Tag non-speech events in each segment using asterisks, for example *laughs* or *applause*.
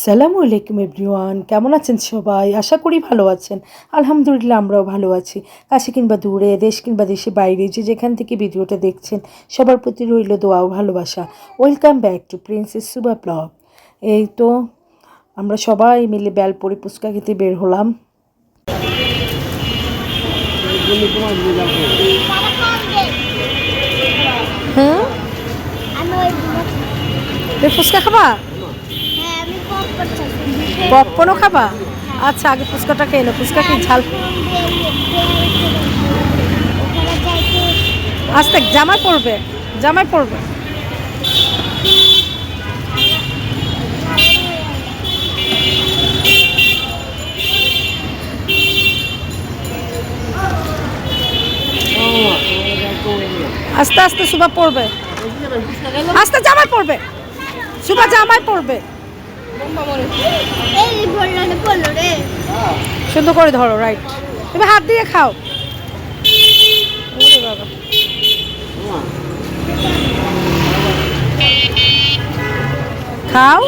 আসসালামু আলাইকুম এভরিওয়ান কেমন আছেন সবাই? আশা করি ভালো আছেন। আলহামদুলিল্লাহ আমরাও ভালো আছি। কাছে কিংবা দূরে দেশ কিংবা দেশে বাইরে যে যেখান থেকে ভিডিওটা দেখছেন সবার প্রতি রইল দোয়াও ভালোবাসা। Welcome back to princess Suba vlog এই তো আমরা সবাই মিলে বেলপুরি পুচকা খেতে বের হলাম। হ্যাঁ? ফুচকা খাবা হ্যাঁ আমি পপ করছি পপকর্নও খাবা? আচ্ছা আগে ফুচকাটা খেয়ে নো ফুচকা কি ঝাল আস্তে, জামাই পড়বে জামাই পড়বে আস্তে আস্তে সুবা পড়বে আস্তে, জামাই পড়বে সুবা জামাই পড়বে সুন্দর করে ধরো রাইট তুমি হাত দিয়ে খাও। বাবা। খাও।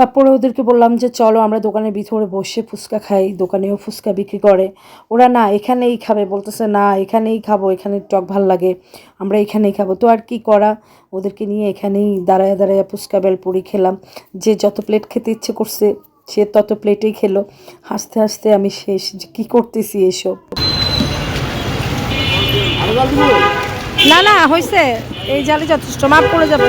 তারপরে ওদেরকে বললাম যে চলো আমরা দোকানের ভিতরে বসে ফুচকা খাই। দোকানেও ফুচকা বিক্রি করে। ওরা না এখানেই খাবে। বলতেছে না এখানেই খাব এখানে টক ভালো লাগে আমরা এখানেই খাব। তো আর কি করা? ওদেরকে নিয়ে এখানেই দাঁড়ায় দাঁড়ায় ফুচকা বেলপুরি খেলাম। যে যত প্লেট খেতে ইচ্ছে করছে সে তত প্লেটেই খেলো। হাসতে হাসতে আমি শেষ। যে কী করতেছি এসব? না না হয়েছে এই জালে যথেষ্ট মাপ পড়ে যাবে।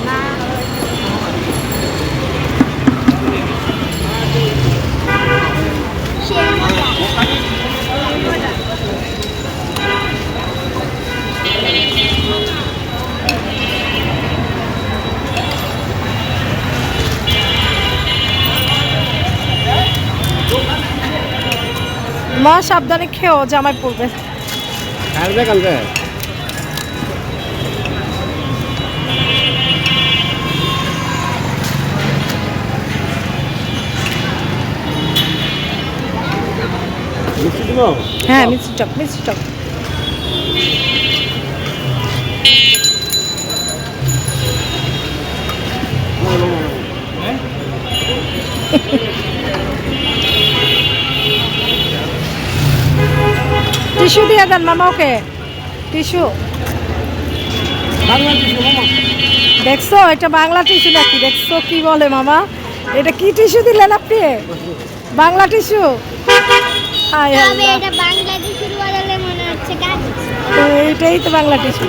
মা সাবধানে খেয়েও জামাই পড়বে কালবে কালবে মিষ্টি হ্যাঁ মিষ্টি টক মিষ্টি টক টিস্যু দিয়ে দেন মামা ওকে। টিস্যু। দেখছ এটা বাংলা টিস্যু নাকি? দেখছ কি বলে মামা? এটা কি টিস্যু দিলেন আপনি? বাংলা টিস্যু? এইটাই তো বাংলা টিস্যু।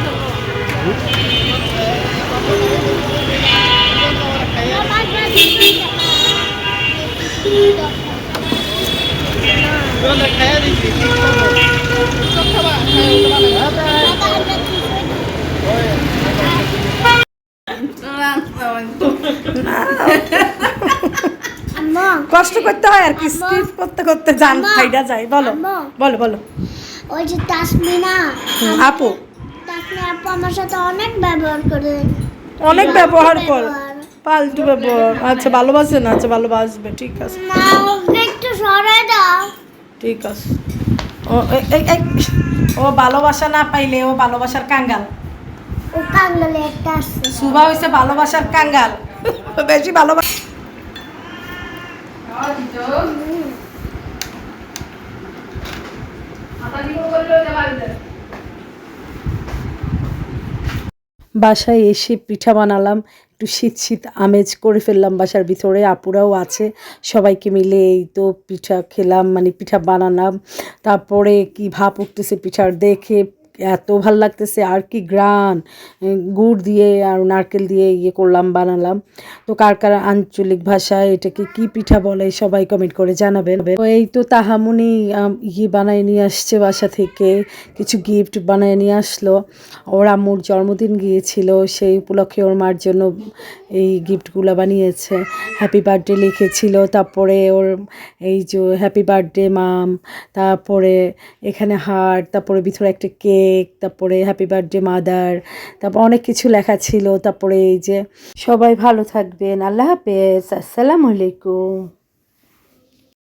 আম্মু কষ্ট করতে হয় আর কি স্কিপ করতে করতে আম্মা। ফাইডা যায়। বলো বলো বলো। ওই যে তাসমিনা। আপু। তাসমিনা আপু আমার সাথে অনেক ব্যবহার করে। অনেক ব্যবহার কর। পাল্টু ব্যবহার। আচ্ছা ভালোবাসে না? আচ্ছা ভালোবাসবে। ঠিক আছে। না একটু সরাই দাও। ঠিক আছে। ও ও ভালোবাসা না পাইলে ও ভালোবাসার কাঙ্গাল? সুভা হয়েছে ভালোবাসার কাঙ্গাল। *laughs* বেশি ভালোবাসা বাসায় এসে পিঠা বানালাম, একটু শীত শীত আমেজ করে ফেললাম বাসার ভিতরে, আপুরাও আছে, সবাইকে মিলে এই তো পিঠা খেলাম মানে পিঠা বানালাম, তারপরে কি ভাপ উঠতেছে পিঠার দেখে এত ভালো লাগতেছে, আর কি গ্রান গুড় দিয়ে আর নারকেল দিয়ে ইয়ে করলাম, বানালাম। তো কার কার আঞ্চলিক ভাষায় এটাকে কি পিঠা বলে সবাই কমেন্ট করে জানাবেন। তো এই তো তাহামুনি ইয়ে বানায় নিয়ে আসছে বাসা থেকে, কিছু গিফট বানায় নিয়ে আসলো। ওর আম্মুর জন্মদিন গিয়েছিল, সেই উপলক্ষে ওর মার জন্য এই গিফটগুলো বানিয়েছে। হ্যাপি বার্থডে লিখেছিল, তারপরে ওর এই যে হ্যাপি বার্থডে মাম তারপরে এখানে হার্ট তারপরে ভিতরে একটা কেক তারপরে হ্যাপি বার্থডে মাদার তারপর অনেক কিছু লেখা ছিল, তারপরে এই যে সবাই ভালো থাকবেন, আল্লাহ হাফেজ, আসসালামু আলাইকুম।